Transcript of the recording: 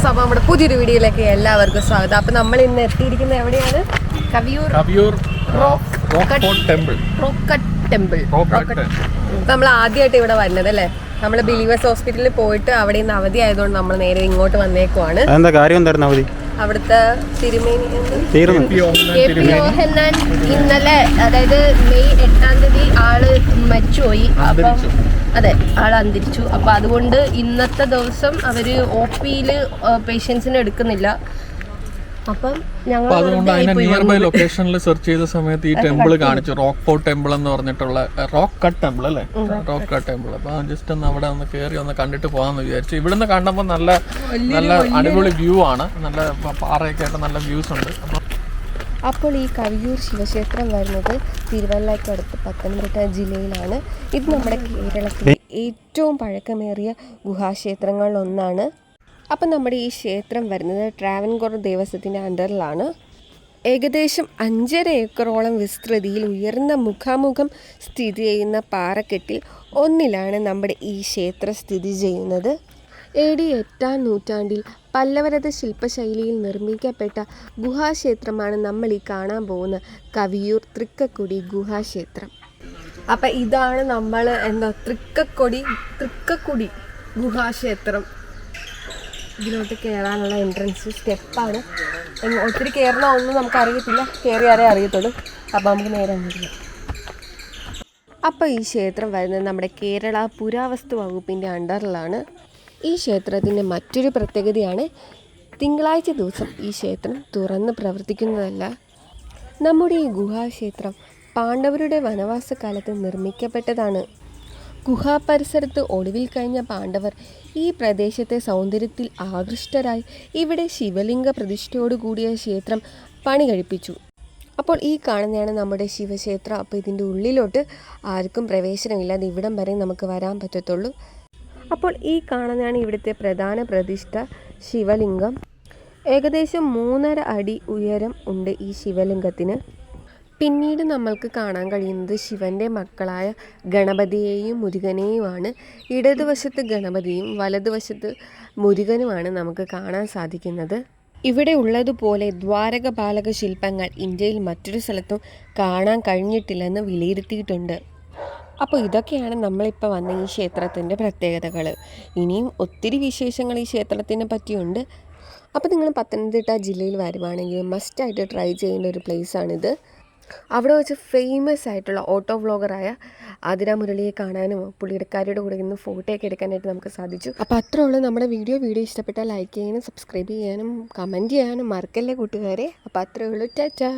Friends അപ്പോൾ നമ്മുടെ പുതിയൊരു വീഡിയോയിലേക്ക് എല്ലാവർക്കും സ്വാഗതം. അപ്പോൾ നമ്മൾ ഇന്ന് എത്തിയിരിക്കുന്നത് എവിടെയാണ്? Kaviyoor Kaviyoor rock rock temple. Rocket temple. Rocket. നമ്മൾ ആദ്യമായിട്ട് ഇവിടെ വരുന്നത് അല്ലേ? നമ്മൾ ബിലീവേഴ്സ് ഹോസ്പിറ്റലിൽ പോയിട്ട് അവിടെ നിന്ന് അവധി ആയതുകൊണ്ട് നമ്മൾ നേരെ ഇങ്ങോട്ട് വന്നേക്കുവാണ്. എന്താ കാര്യം എന്തായിരുന്നു അവധി? അവിടുത്തെ തിരുമേനി ഇന്നലെ അതായത് മെയ് എട്ടാം തീയതി ആൾ മരിച്ചുപോയി അപ്പം അന്തരിച്ചു. അതെ ആൾ അന്തരിച്ചു. അപ്പൊ അതുകൊണ്ട് ഇന്നത്തെ ദിവസം അവർ ഒ പിയിൽ പേഷ്യൻസിനെ എടുക്കുന്നില്ല. അപ്പം ഞങ്ങൾ അതുകൊണ്ട് അതിന്റെ നിയർ ബൈ ലൊക്കേഷനിൽ സെർച്ച് ചെയ്ത സമയത്ത് ഈ ടെമ്പിൾ കാണിച്ചു. റോക്ക് ഫോർട്ട് ടെമ്പിൾ എന്ന് പറഞ്ഞിട്ടുള്ള റോക്ക് കട്ട് ടെമ്പിൾ അല്ലേ? റോക്ക് കട്ട് ടെമ്പിൾ അപ്പൊ ജസ്റ്റ് ഒന്ന് അവിടെ ഒന്ന് കയറി ഒന്ന് കണ്ടിട്ട് പോകാന്ന് വിചാരിച്ചു. ഇവിടുന്ന് കണ്ടപ്പോൾ നല്ല നല്ല അടിപൊളി വ്യൂ ആണ്. നല്ല പാറയൊക്കെ ആയിട്ട് നല്ല വ്യൂസ് ഉണ്ട്. അപ്പൊ അപ്പോൾ ഈ കവിയൂർ ശിവക്ഷേത്രം വരുന്നത് തിരുവല്ലയ്ക്കടുത്ത് പത്തനംതിട്ട ജില്ലയിലാണ്. ഇത് നമ്മുടെ കേരളത്തിലെ ഏറ്റവും പഴക്കമേറിയ ഗുഹാക്ഷേത്രങ്ങളിൽ ഒന്നാണ് അപ്പം നമ്മുടെ ഈ ക്ഷേത്രം വരുന്നത് ട്രാവൻകൂർ ദേവസ്വത്തിന്റെ അണ്ടറിലാണ്. ഏകദേശം അഞ്ചര ഏക്കറോളം വിസ്തൃതിയിൽ ഉയർന്ന മുഖാമുഖം സ്ഥിതി ചെയ്യുന്ന പാറക്കെട്ടിൽ ഒന്നിലാണ് നമ്മുടെ ഈ ക്ഷേത്രം സ്ഥിതി ചെയ്യുന്നത്. എ ഡി എട്ടാം നൂറ്റാണ്ടിൽ പല്ലവരത ശില്പശൈലിയിൽ നിർമ്മിക്കപ്പെട്ട ഗുഹാക്ഷേത്രമാണ് നമ്മൾ ഈ കാണാൻ പോകുന്ന കവിയൂർ തൃക്കക്കുടി ഗുഹാക്ഷേത്രം. അപ്പം ഇതാണ് നമ്മൾ എന്താ തൃക്കക്കൊടി തൃക്കക്കുടി ഗുഹാക്ഷേത്രം. ഇതിലോട്ട് കയറാനുള്ള എൻട്രൻസ് സ്റ്റെപ്പാണ് ഒത്തിരി കയറണ ഒന്നും നമുക്ക് അറിയത്തില്ല കയറിയാലേ അറിയത്തുള്ളൂ. അപ്പം നമുക്ക് നേരെ അങ്ങോട്ട്. അപ്പോൾ ഈ ക്ഷേത്രം വരുന്നത് നമ്മുടെ കേരള പുരാവസ്തു വകുപ്പിന്റെ അണ്ടറിലാണ് ഈ ക്ഷേത്രത്തിന്റെ മറ്റൊരു പ്രത്യേകതയാണ് തിങ്കളാഴ്ച ദിവസം ഈ ക്ഷേത്രം തുറന്ന് പ്രവർത്തിക്കുന്നതല്ല. നമ്മുടെ ഈ ഗുഹാക്ഷേത്രം പാണ്ഡവരുടെ വനവാസകാലത്ത് നിർമ്മിക്കപ്പെട്ടതാണ്. ഗുഹാപരിസരത്ത് ഒളിവിൽ കഴിഞ്ഞ പാണ്ഡവർ ഈ പ്രദേശത്തെ സൗന്ദര്യത്തിൽ ആകൃഷ്ടരായി ഇവിടെ ശിവലിംഗ പ്രതിഷ്ഠയോട് കൂടിയ ക്ഷേത്രം പണി കഴിപ്പിച്ചു അപ്പോൾ ഈ കാണുന്നതാണ് നമ്മുടെ ശിവക്ഷേത്രം. അപ്പോൾ ഇതിന്റെ ഉള്ളിലോട്ട് ആർക്കും പ്രവേശനമില്ലാതെ ഇവിടം വരെ നമുക്ക് വരാൻ പറ്റത്തുള്ളൂ. അപ്പോൾ ഈ കാണുന്നതാണ് ഇവിടുത്തെ പ്രധാന പ്രതിഷ്ഠ ശിവലിംഗം. ഏകദേശം മൂന്നര അടി ഉയരം ഉണ്ട് ഈ ശിവലിംഗത്തിന്. പിന്നീട് നമ്മൾക്ക് കാണാൻ കഴിയുന്നത് ശിവന്റെ മക്കളായ ഗണപതിയെയും മുരുകനെയുമാണ്. ഇടതുവശത്ത് ഗണപതിയും വലതുവശത്ത് മുരുകനുമാണ് നമുക്ക് കാണാൻ സാധിക്കുന്നത്. ഇവിടെ ഉള്ളതുപോലെ ദ്വാരക ബാലക ശില്പങ്ങൾ ഇന്ത്യയിൽ മറ്റൊരു സ്ഥലത്തും കാണാൻ കഴിഞ്ഞിട്ടില്ലെന്ന് വിലയിരുത്തിയിട്ടുണ്ട്. അപ്പോൾ ഇതൊക്കെയാണ് നമ്മളിപ്പോൾ വന്ന ഈ ക്ഷേത്രത്തിന്റെ പ്രത്യേകതകൾ ഇനിയും ഒത്തിരി വിശേഷങ്ങൾ ഈ ക്ഷേത്രത്തിനെ പറ്റിയുണ്ട്. അപ്പോൾ നിങ്ങൾ പത്തനംതിട്ട ജില്ലയിൽ വരുവാണെങ്കിൽ മസ്റ്റായിട്ട് ട്രൈ ചെയ്യേണ്ട ഒരു പ്ലേസാണിത് അവിടെ വെച്ച് ഫേമസ് ആയിട്ടുള്ള ഓട്ടോ വ്ളോഗറായ ആതിര മുരളിയെ കാണാനും പുള്ളിയുടെ കൂടെ ഇന്ന് ഫോട്ടോയൊക്കെ എടുക്കാനായിട്ട് നമുക്ക് സാധിച്ചു. അപ്പോൾ അത്രേ ഉള്ളൂ. നമ്മുടെ വീഡിയോ വീഡിയോ ഇഷ്ടപ്പെട്ടാൽ ലൈക്ക് ചെയ്യാനും സബ്സ്ക്രൈബ് ചെയ്യാനും കമന്റ് ചെയ്യാനും മറക്കല്ലേ കൂട്ടുകാരെ? അപ്പോൾ അത്രേ ഉള്ളൂ. ടാറ്റാ.